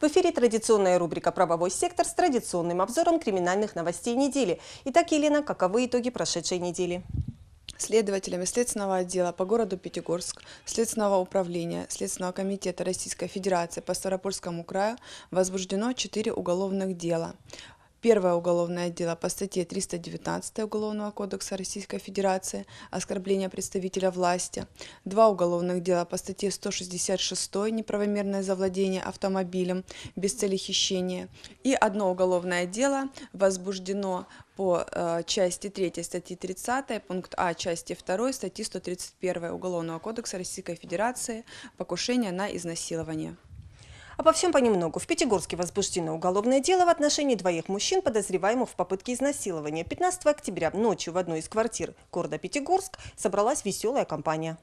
В эфире традиционная рубрика «Правовой сектор» с традиционным обзором криминальных новостей недели. Итак, Елена, каковы итоги прошедшей недели? Следователями Следственного отдела по городу Пятигорск, Следственного управления, Следственного комитета Российской Федерации по Ставропольскому краю возбуждено 4 уголовных дела. Первое уголовное дело по статье 319 Уголовного кодекса Российской Федерации «Оскорбление представителя власти». Два уголовных дела по статье 166 «Неправомерное завладение автомобилем без цели хищения». И одно уголовное дело возбуждено по э, части 3 статьи 30, пункт А части 2 статьи 131 Уголовного кодекса Российской Федерации «Покушение на изнасилование». Обо всем понемногу. В Пятигорске возбуждено уголовное дело в отношении двоих мужчин, подозреваемых в попытке изнасилования. 15 октября ночью в одной из квартир города Пятигорск собралась веселая компания.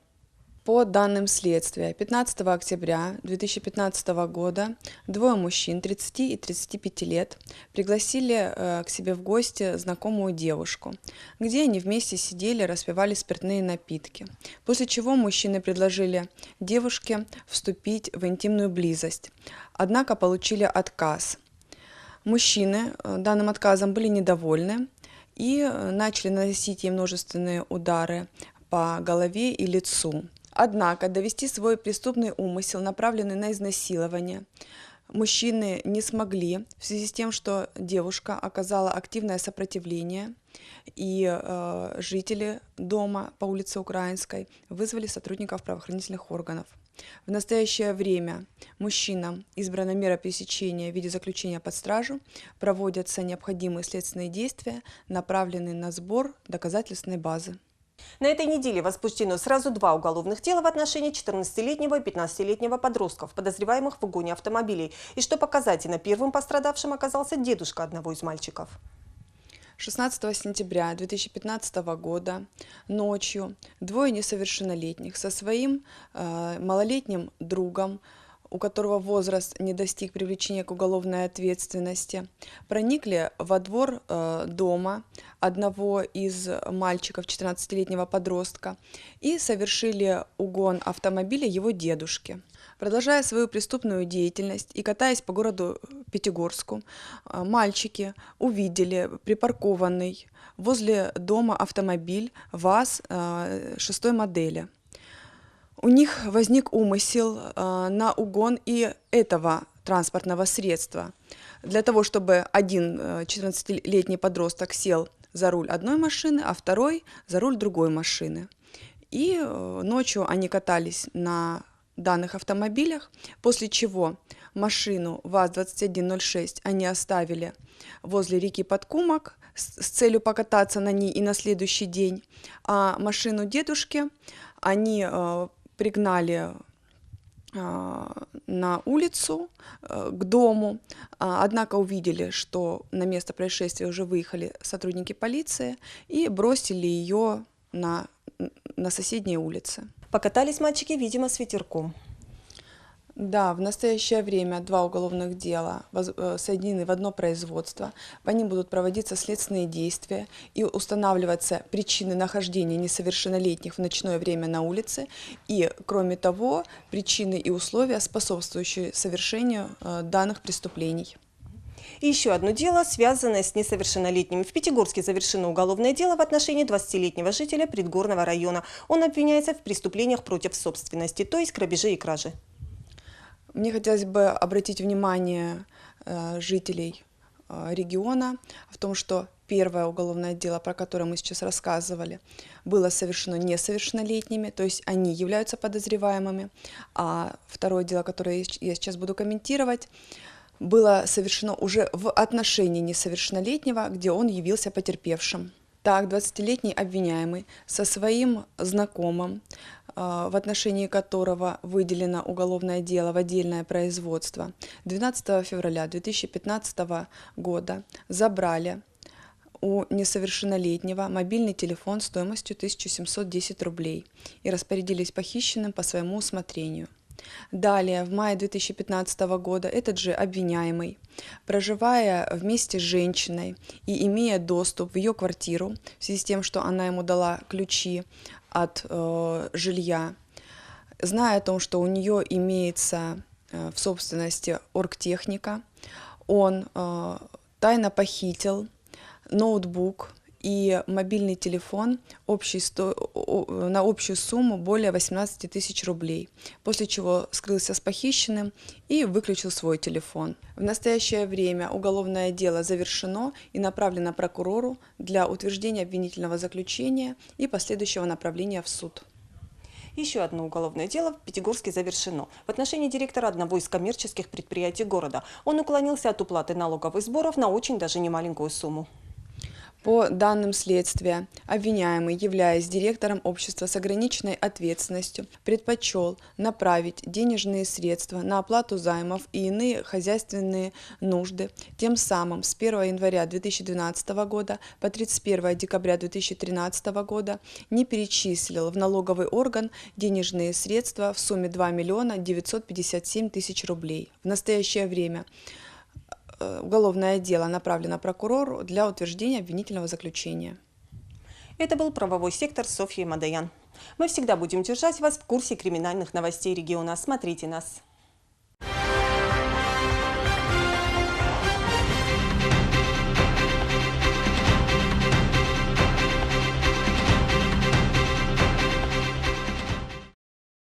По данным следствия, 15 октября 2015 года двое мужчин 30 и 35 лет пригласили э, к себе в гости знакомую девушку, где они вместе сидели, распивали спиртные напитки. После чего мужчины предложили девушке вступить в интимную близость, однако получили отказ. Мужчины э, данным отказом были недовольны и э, начали наносить ей множественные удары по голове и лицу. Однако довести свой преступный умысел, направленный на изнасилование, мужчины не смогли в связи с тем, что девушка оказала активное сопротивление, и э, жители дома по улице Украинской вызвали сотрудников правоохранительных органов. В настоящее время мужчинам избрана мера пресечения в виде заключения под стражу, проводятся необходимые следственные действия, направленные на сбор доказательственной базы. На этой неделе возбуждено сразу два уголовных дела в отношении 14-летнего и 15-летнего подростков, подозреваемых в угоне автомобилей. И что показательно, первым пострадавшим оказался дедушка одного из мальчиков. 16 сентября 2015 года ночью двое несовершеннолетних со своим э, малолетним другом у которого возраст не достиг привлечения к уголовной ответственности, проникли во двор э, дома одного из мальчиков, 14-летнего подростка, и совершили угон автомобиля его дедушки. Продолжая свою преступную деятельность и катаясь по городу Пятигорску, э, мальчики увидели припаркованный возле дома автомобиль ВАЗ э, шестой модели – у них возник умысел э, на угон и этого транспортного средства. Для того, чтобы один 14-летний э, подросток сел за руль одной машины, а второй за руль другой машины. И э, ночью они катались на данных автомобилях, после чего машину ВАЗ-2106 они оставили возле реки Подкумок с, с целью покататься на ней и на следующий день, а машину дедушки они пригнали а, на улицу э, к дому, а, однако увидели, что на место происшествия уже выехали сотрудники полиции и бросили ее на, на соседней улице. Покатались мальчики, видимо, с ветерком. Да, в настоящее время два уголовных дела э, соединены в одно производство. По ним будут проводиться следственные действия и устанавливаться причины нахождения несовершеннолетних в ночное время на улице. И, кроме того, причины и условия, способствующие совершению э, данных преступлений. И еще одно дело, связанное с несовершеннолетними. В Пятигорске завершено уголовное дело в отношении 20-летнего жителя Предгорного района. Он обвиняется в преступлениях против собственности, то есть грабеже и кражи. Мне хотелось бы обратить внимание э, жителей э, региона в том, что первое уголовное дело, про которое мы сейчас рассказывали, было совершено несовершеннолетними, то есть они являются подозреваемыми, а второе дело, которое я сейчас буду комментировать, было совершено уже в отношении несовершеннолетнего, где он явился потерпевшим. Так, 20-летний обвиняемый со своим знакомым а, в отношении которого выделено уголовное дело в отдельное производство, 12 февраля 2015 года забрали у несовершеннолетнего мобильный телефон стоимостью 1710 рублей и распорядились похищенным по своему усмотрению. Далее, в мае 2015 года этот же обвиняемый, проживая вместе с женщиной и имея доступ в ее квартиру, в связи с тем, что она ему дала ключи от э, жилья, зная о том, что у нее имеется э, в собственности оргтехника. Он э, тайно похитил ноутбук и мобильный телефон общей сто- на общую сумму более 18 тысяч рублей, после чего скрылся с похищенным и выключил свой телефон. В настоящее время уголовное дело завершено и направлено прокурору для утверждения обвинительного заключения и последующего направления в суд. Еще одно уголовное дело в Пятигорске завершено. В отношении директора одного из коммерческих предприятий города. Он уклонился от уплаты налогов и сборов на очень даже немаленькую сумму. По данным следствия, обвиняемый, являясь директором общества с ограниченной ответственностью, предпочел направить денежные средства на оплату займов и иные хозяйственные нужды. Тем самым с 1 января 2012 года по 31 декабря 2013 года не перечислил в налоговый орган денежные средства в сумме 2 миллиона 957 тысяч рублей. В настоящее время уголовное дело направлено прокурору для утверждения обвинительного заключения. Это был правовой сектор Софьи Мадаян. Мы всегда будем держать вас в курсе криминальных новостей региона. Смотрите нас.